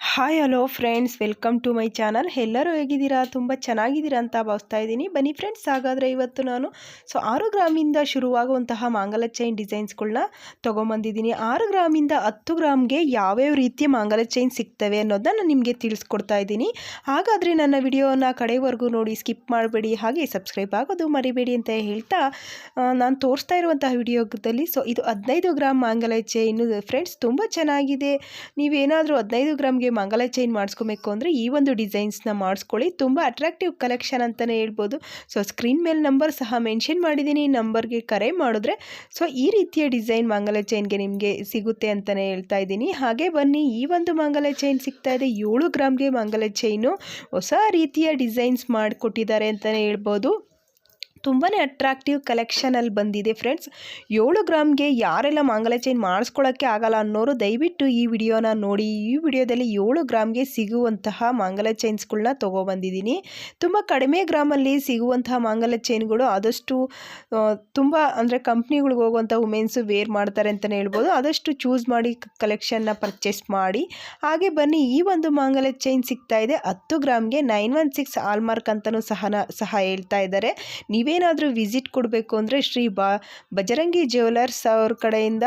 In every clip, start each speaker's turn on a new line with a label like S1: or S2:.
S1: Hi hello friends welcome to my channel ಎಲ್ಲರೂ ಹೇಗಿದ್ದೀರಾ? ತುಂಬ ಚೆನ್ನಾಗಿದ್ದೀರಾ ಅಂತ ಭಾವಿಸ್ತಾ ಇದ್ದೀನಿ. ಬನ್ನಿ ಫ್ರೆಂಡ್ಸ್ ಹಾಗಾದರೆ ಇವತ್ತು ನಾನು ಸೊ ಆರು ಗ್ರಾಮಿಂದ ಶುರುವಾಗುವಂತಹ ಮಾಂಗಲ ಚೈನ್ ಡಿಸೈನ್ಸ್ಗಳನ್ನ ತೊಗೊಂಬಂದಿದ್ದೀನಿ. ಆರು ಗ್ರಾಮಿಂದ ಹತ್ತು ಗ್ರಾಮ್ಗೆ ಯಾವ್ಯಾವ ರೀತಿಯ ಮಾಂಗಲ ಚೈನ್ ಸಿಗ್ತವೆ ಅನ್ನೋದನ್ನ ನಾನು ನಿಮಗೆ ತಿಳಿಸ್ಕೊಡ್ತಾ ಇದ್ದೀನಿ. ಹಾಗಾದರೆ ನನ್ನ ವಿಡಿಯೋನ ಕಡೆವರೆಗೂ ನೋಡಿ ಸ್ಕಿಪ್ ಮಾಡಬೇಡಿ. ಹಾಗೆ ಸಬ್ಸ್ಕ್ರೈಬ್ ಆಗೋದು ಮರಿಬೇಡಿ ಅಂತ ಹೇಳ್ತಾ ನಾನು ತೋರಿಸ್ತಾ ಇರುವಂತಹ ವಿಡಿಯೋದಲ್ಲಿ ಸೊ ಇದು ಹದಿನೈದು ಗ್ರಾಮ್ ಮಾಂಗಲ ಚೈನ್ ಫ್ರೆಂಡ್ಸ್ ತುಂಬ ಚೆನ್ನಾಗಿದೆ. ನೀವೇನಾದರೂ ಹದಿನೈದು ಗ್ರಾಮ್ಗೆ ಮಂಗಲ ಚೈನ್ ಮಾಡಿಸ್ಕೊಬೇಕು ಅಂದರೆ ಈ ಒಂದು ಡಿಸೈನ್ಸ್ನ ಮಾಡಿಸ್ಕೊಳ್ಳಿ. ತುಂಬ ಅಟ್ರಾಕ್ಟಿವ್ ಕಲೆಕ್ಷನ್ ಅಂತಲೇ ಹೇಳ್ಬೋದು. ಸೊ ಸ್ಕ್ರೀನ್ ಮೇಲೆ ನಂಬರ್ ಸಹ ಮೆನ್ಷನ್ ಮಾಡಿದ್ದೀನಿ. ಈ ನಂಬರ್ಗೆ ಕರೆ ಮಾಡಿದ್ರೆ ಸೊ ಈ ರೀತಿಯ ಡಿಸೈನ್ ಮಂಗಲ ಚೈನ್ಗೆ ನಿಮಗೆ ಸಿಗುತ್ತೆ ಅಂತಲೇ ಹೇಳ್ತಾ ಇದ್ದೀನಿ. ಹಾಗೆ ಬನ್ನಿ, ಈ ಒಂದು ಮಂಗಲ ಚೈನ್ ಸಿಗ್ತಾ ಇದೆ. ಏಳು ಗ್ರಾಮ್ಗೆ ಮಂಗಲ ಚೈನು ಹೊಸ ರೀತಿಯ ಡಿಸೈನ್ಸ್ ಮಾಡಿಕೊಟ್ಟಿದ್ದಾರೆ ಅಂತಲೇ ಹೇಳ್ಬೋದು. ತುಂಬಾ ಅಟ್ರಾಕ್ಟಿವ್ ಕಲೆಕ್ಷನಲ್ಲಿ ಬಂದಿದೆ ಫ್ರೆಂಡ್ಸ್ ಏಳು ಗ್ರಾಮ್ಗೆ ಯಾರೆಲ್ಲ ಮಾಂಗಲ ಚೈನ್ ಮಾಡಿಸ್ಕೊಳ್ಳೋಕ್ಕೆ ಆಗಲ್ಲ ಅನ್ನೋರು ದಯವಿಟ್ಟು ಈ ವಿಡಿಯೋನ ನೋಡಿ. ಈ ವಿಡಿಯೋದಲ್ಲಿ ಏಳು ಗ್ರಾಮ್ಗೆ ಸಿಗುವಂತಹ ಮಾಂಗಲ ಚೈನ್ಸ್ಗಳನ್ನ ತೊಗೊಬಂದಿದ್ದೀನಿ. ತುಂಬ ಕಡಿಮೆ ಗ್ರಾಮಲ್ಲಿ ಸಿಗುವಂತಹ ಮಾಂಗಲ ಚೈನ್ಗಳು ಆದಷ್ಟು ತುಂಬ ಅಂದರೆ ಕಂಪ್ನಿಗಳಿಗೆ ಹೋಗುವಂಥ ವುಮೆನ್ಸು ವೇರ್ ಮಾಡ್ತಾರೆ ಅಂತಲೇ ಹೇಳ್ಬೋದು. ಆದಷ್ಟು ಚೂಸ್ ಮಾಡಿ ಕಲೆಕ್ಷನ್ನ ಪರ್ಚೇಸ್ ಮಾಡಿ. ಹಾಗೆ ಬನ್ನಿ, ಈ ಒಂದು ಮಾಂಗಲ ಚೈನ್ ಸಿಗ್ತಾ ಇದೆ. ಹತ್ತು ಗ್ರಾಮ್ಗೆ ನೈನ್ ಒನ್ ಸಿಕ್ಸ್ ಆಲ್ಮಾರ್ಕ್ ಅಂತಲೂ ಸಹ ಸಹ ಹೇಳ್ತಾ ಇದ್ದಾರೆ. ನೀವೇ ಏನಾದರೂ ವಿಸಿಟ್ ಕೊಡಬೇಕು ಅಂದರೆ ಶ್ರೀ ಬಾ, ಬಜರಂಗಿ ಜ್ಯುವೆಲರ್ಸ್ ಅವ್ರ ಕಡೆಯಿಂದ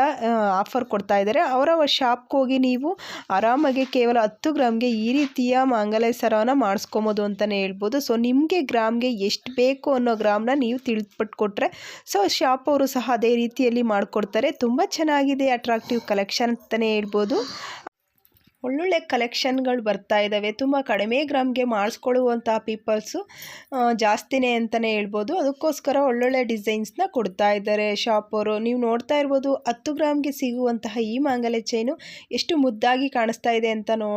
S1: ಆಫರ್ ಕೊಡ್ತಾ ಇದ್ದಾರೆ. ಅವರ ಶಾಪ್ಗೆ ಹೋಗಿ ನೀವು ಆರಾಮಾಗಿ ಕೇವಲ ಹತ್ತು ಗ್ರಾಮ್ಗೆ ಈ ರೀತಿಯ ಮಾಂಗಲ್ಯ ಸರವನ್ನು ಮಾಡಿಸ್ಕೊಬೋದು ಅಂತಲೇ ಹೇಳ್ಬೋದು. ಸೊ ನಿಮಗೆ ಗ್ರಾಮ್ಗೆ ಎಷ್ಟು ಬೇಕು ಅನ್ನೋ ಗ್ರಾಮ್ನ ನೀವು ತಿಳಿದ್ಬಿಟ್ಟು ಕೊಟ್ಟರೆ ಸೊ ಶಾಪ್ ಅವರು ಸಹ ಅದೇ ರೀತಿಯಲ್ಲಿ ಮಾಡಿಕೊಡ್ತಾರೆ. ತುಂಬ ಚೆನ್ನಾಗಿದೆ ಅಟ್ರಾಕ್ಟಿವ್ ಕಲೆಕ್ಷನ್ ಅಂತಲೇ ಹೇಳ್ಬೋದು. ಒಳ್ಳೊಳ್ಳೆ ಕಲೆಕ್ಷನ್ಗಳು ಬರ್ತಾ ಇದ್ದಾವೆ ತುಂಬ ಕಡಿಮೆ ಗ್ರಾಮ್ಗೆ ಮಾಡಿಸ್ಕೊಳ್ಳುವಂಥ ಪೀಪಲ್ಸು ಜಾಸ್ತಿನೇ ಅಂತಲೇ ಹೇಳ್ಬೋದು. ಅದಕ್ಕೋಸ್ಕರ ಒಳ್ಳೊಳ್ಳೆ ಡಿಸೈನ್ಸ್ನ ಕೊಡ್ತಾ ಇದ್ದಾರೆ ಶಾಪವರು ನೀವು ನೋಡ್ತಾ ಇರ್ಬೋದು ಹತ್ತು ಗ್ರಾಮ್ಗೆ ಸಿಗುವಂತಹ ಈ ಮಾಂಗಲ್ಯ ಚೈನು ಎಷ್ಟು ಮುದ್ದಾಗಿ ಕಾಣಿಸ್ತಾ ಇದೆ ಅಂತ ನೋ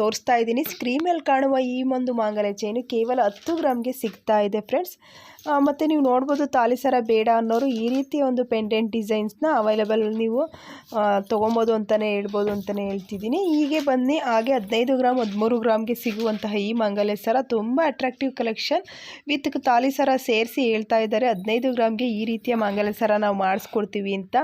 S1: ತೋರಿಸ್ತಾ ಇದ್ದೀನಿ. ಸ್ಕ್ರೀನ್ ಮೇಲೆ ಕಾಣುವ ಈ ಒಂದು ಮಾಂಗಲ್ಯ ಚೈನು ಕೇವಲ ಹತ್ತು ಗ್ರಾಮ್ಗೆ ಸಿಗ್ತಾ ಇದೆ ಫ್ರೆಂಡ್ಸ್ ಮತ್ತು ನೀವು ನೋಡ್ಬೋದು ತಾಲಿಸರ ಬೇಡ ಅನ್ನೋರು ಈ ರೀತಿಯ ಒಂದು ಪೆಂಡೆಂಟ್ ಡಿಸೈನ್ಸ್ನ ಅವೈಲೇಬಲ್ ನೀವು ತೊಗೊಬೋದು ಅಂತಲೇ ಹೇಳ್ಬೋದು ಅಂತಲೇ ಹೇಳ್ತಿದ್ದೀನಿ. ಹೀಗೆ ಬನ್ನಿ, ಹಾಗೆ ಹದಿನೈದು ಗ್ರಾಮ್ ಹದಿಮೂರು ಗ್ರಾಮ್ಗೆ ಸಿಗುವಂತಹ ಈ ಮಂಗಲ ಸರ ತುಂಬ ಅಟ್ರಾಕ್ಟಿವ್ ಕಲೆಕ್ಷನ್ ವಿತ್ ತಾಲಿ ಸರ ಸೇರಿಸಿ ಹೇಳ್ತಾ ಇದ್ದಾರೆ, ಹದಿನೈದು ಗ್ರಾಮ್ಗೆ ಈ ರೀತಿಯ ಮಂಗಲ ಸರ ನಾವು ಮಾಡಿಸ್ಕೊಡ್ತೀವಿ ಅಂತ.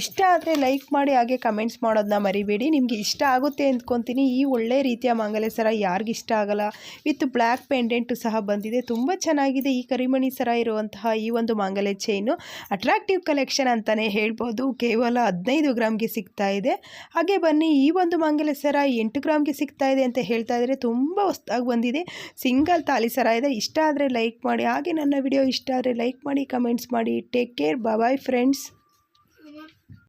S1: ಇಷ್ಟ ಆದರೆ ಲೈಕ್ ಮಾಡಿ, ಹಾಗೆ ಕಮೆಂಟ್ಸ್ ಮಾಡೋದನ್ನ ಮರಿಬೇಡಿ. ನಿಮಗೆ ಇಷ್ಟ ಆಗುತ್ತೆ ಅಂದ್ಕೊತೀನಿ. ಈ ಒಳ್ಳೆ ರೀತಿಯ ಮಂಗಲ ಸರ ಯಾರಿಗಿಷ್ಟ ಆಗಲ್ಲ. ವಿತ್ ಬ್ಲ್ಯಾಕ್ ಪೆಂಡೆಂಟು ಸಹ ಬಂದಿದೆ. ತುಂಬ ಚೆನ್ನಾಗಿದೆ. ಈ ಕರಿಮಣಿ ಸರ ಇರುವಂತಹ ಈ ಒಂದು ಮಾಂಗಲ್ಯ ಚೈನು ಅಟ್ರಾಕ್ಟಿವ್ ಕಲೆಕ್ಷನ್ ಅಂತಲೇ ಹೇಳ್ಬೋದು. ಕೇವಲ ಹದಿನೈದು ಗ್ರಾಮ್ಗೆ ಸಿಗ್ತಾ ಇದೆ. ಹಾಗೆ ಬನ್ನಿ, ಈ ಒಂದು ಮಾಂಗಲ್ಯ ಸರ ಎಂಟು ಗ್ರಾಮ್ಗೆ ಸಿಗ್ತಾ ಇದೆ ಅಂತ ಹೇಳ್ತಾ ಇದ್ದಾರೆ ತುಂಬ ಹೊಸ್ದಾಗಿ ಬಂದಿದೆ. ಸಿಂಗಲ್ ತಾಲಿ ಸರ ಇದೆ. ಇಷ್ಟ ಆದರೆ ಲೈಕ್ ಮಾಡಿ. ಹಾಗೆ ನನ್ನ ವಿಡಿಯೋ ಇಷ್ಟ ಆದರೆ ಲೈಕ್ ಮಾಡಿ ಕಮೆಂಟ್ಸ್ ಮಾಡಿ. Take care bye friends